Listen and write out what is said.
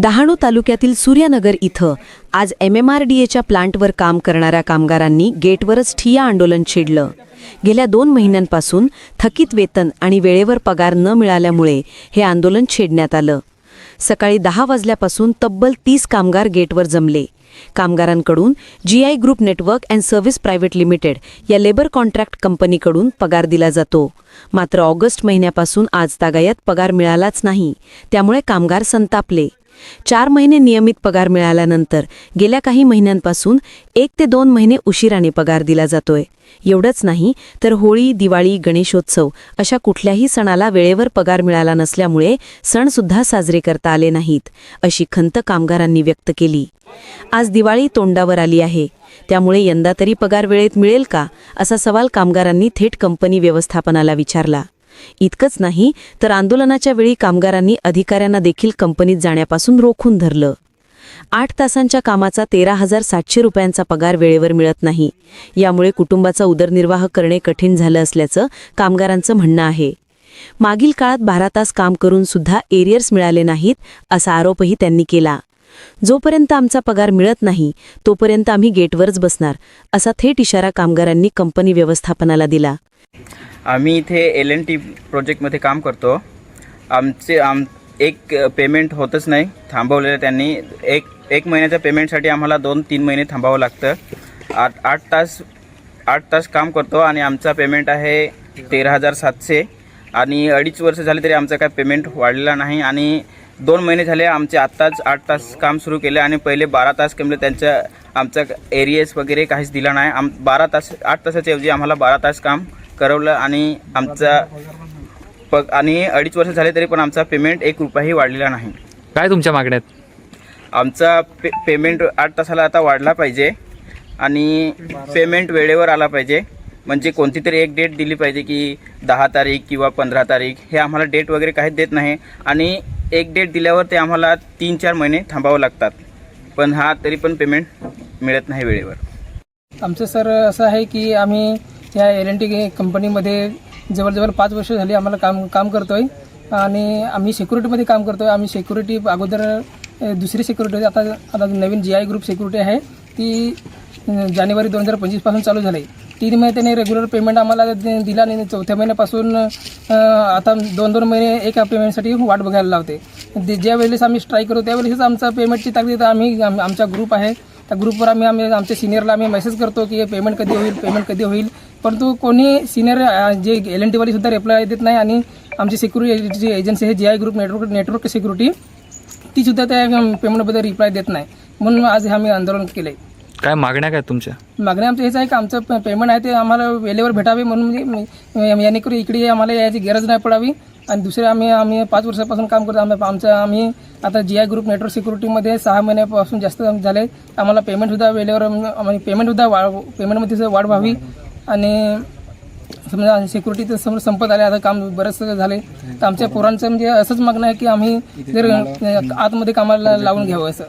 डहाणू तालुक्यातील सूर्यनगर इथं आज एम एम आर डी एच्या प्लांटवर काम करणाऱ्या कामगारांनी गेटवरच ठिया आंदोलन छेडलं. गेल्या दोन महिन्यांपासून थकीत वेतन आणि वेळेवर पगार न मिळाल्यामुळे हे आंदोलन छेडण्यात आलं. सकाळी दहा वाजल्यापासून तब्बल तीस कामगार गेटवर जमले. कामगारांकडून G I group network and service private limited या लेबर कॉन्ट्रॅक्ट कंपनीकडून पगार दिला जातो. मात्र ऑगस्ट महिन्यापासून आज तागायत पगार मिळालाच नाही. त्यामुळे कामगार संतापले. चार महिने नियमित पगार मिळाल्यानंतर गेल्या काही महिन्यांपासून एक ते दोन महिने उशिराने पगार दिला जातोय. एवढंच नाही तर होळी दिवाळी गणेशोत्सव अशा कुठल्याही सणाला वेळेवर पगार मिळाला नसल्यामुळे सणसुद्धा साजरे करता आले नाहीत अशी खंत कामगारांनी व्यक्त केली. आज दिवाळी तोंडावर आली आहे. त्यामुळे यंदा तरी पगार वेळेत मिळेल का असा सवाल कामगारांनी थेट कंपनी व्यवस्थापनाला विचारला. इतकंच नाही तर आंदोलनाच्या वेळी कामगारांनी अधिकाऱ्यांना देखील कंपनीत जाण्यापासून रोखून धरलं. आठ तासांच्या कामाचा तेरा हजार सातशे रुपयांचा पगार वेळेवर मिळत नाही. यामुळे कुटुंबाचा उदरनिर्वाह करणे कठीण झालं असल्याचं कामगारांचं म्हणणं आहे. मागील काळात बारा तास काम करून सुद्धा एरियर्स मिळाले नाहीत असा आरोपही त्यांनी केला. जोपर्यंत आमचा पगार मिळत नाही तोपर्यंत आम्ही गेटवरच बसणार असा थेट इशारा कामगारांनी कंपनी व्यवस्थापनाला दिला. आम्ही इथे एल एन टी प्रोजेक्टमध्ये काम करतो. आमचे आम एक पेमेंट होतच नाही थांबवलेलं त्यांनी. एक एक महिन्याच्या पेमेंटसाठी आम्हाला दोन तीन महिने थांबावं लागतं. आठ आठ तास आठ तास काम करतो आणि आमचा पेमेंट आहे तेरा हजार सातशे. आणि अडीच वर्ष झाले तरी आमचं काय पेमेंट वाढलेला नाही. आणि दोन महिने झाले आमचे आत्ताच आठ तास काम सुरू केले आणि पहिले बारा तास केले त्यांच्या आमचा एरियाज वगैरे काहीच दिला नाही. आम बारा तास आठ तासाच्या ऐवजी आम्हाला बारा तास काम करवलं आणि आमचा पग आणि अडीच वर्ष झाले तरी पण आमचा पेमेंट एक रुपयाही वाढलेला नाही. काय तुमच्या मागण्यात आमचा पे पेमेंट आठ तासाला आता वाढला पाहिजे आणि पेमेंट वेळेवर आला पाहिजे. म्हणजे कोणती तरी एक डेट दिली पाहिजे की दहा तारीख किंवा पंधरा तारीख हे आम्हाला डेट वगैरे काहीच देत नाही आणि एक डेट दिल्यावर ते आम्हाला तीन चार महिने थांबावं लागतात. पण हा तरी पण पेमेंट मिळत नाही वेळेवर. आमचं सर असं आहे की आम्ही या एल एन टी कंपनीमध्ये जवळजवळ पाच वर्ष झाली आम्हाला काम काम करतो आहे आणि आम्ही सिक्युरिटीमध्ये काम करतो आहे आम्ही सिक्युरिटी अगोदर दुसरी सिक्युरिटी आता आता नवीन जी आय ग्रुप सिक्युरिटी आहे. ती जानेवारी दोन हजार पंचवीसपासून चालू झाली. तीन महिने त्याने रेग्युलर पेमेंट आम्हाला दिला आणि चौथ्या महिन्यापासून आता दोन दोन महिने एका पेमेंटसाठी वाट बघायला लावते. ज्या वेळेस आम्ही स्ट्राईक करू त्यावेळेस आमचा पेमेंटची ताकद आम्ही आमचा ग्रुप आहे. त्या ग्रुपवर आम्ही आम्ही आमच्या सिनियरला आम्ही मेसेज करतो की पेमेंट कधी होईल पेमेंट कधी होईल. परंतु कोणी सिनियर जे एल एन टीवाली सुद्धा रिप्लाय देत नाही आणि आमची सिक्युरिटी जी एजन्सी आहे G I group network network security ती सुद्धा त्या पेमेंटबद्दल रिप्लाय देत नाही. म्हणून आज हे आम्ही आंदोलन केलं आहे काय मागण्या काय तुमच्या? मागणी आमचं हेच आहे की आमचं पेमेंट आहे ते आम्हाला वेळेवर भेटावे म्हणून म्हणजे मी- याने करून इकडे आम्हाला याची गरज नाही पडावी. आणि दुसरे आम्ही आम्ही पाच वर्षापासून काम करतो. आम्ही आमचं आम्ही आता जी आय ग्रुप नेटवर्क सिक्युरिटीमध्ये सहा महिन्यापासून जास्त झाले. आम्हाला पेमेंटसुद्धा वेळेवर आम्ही पेमेंटसुद्धा वाढ पेमेंटमध्ये वाढ व्हावी. आणि समजा सिक्युरिटी तर समोर संपत आले आता काम बरंच झाले तर आमच्या पोरांचं म्हणजे असंच मागणं आहे की आम्ही जर आतमध्ये कामाला लावून घ्यावं असं.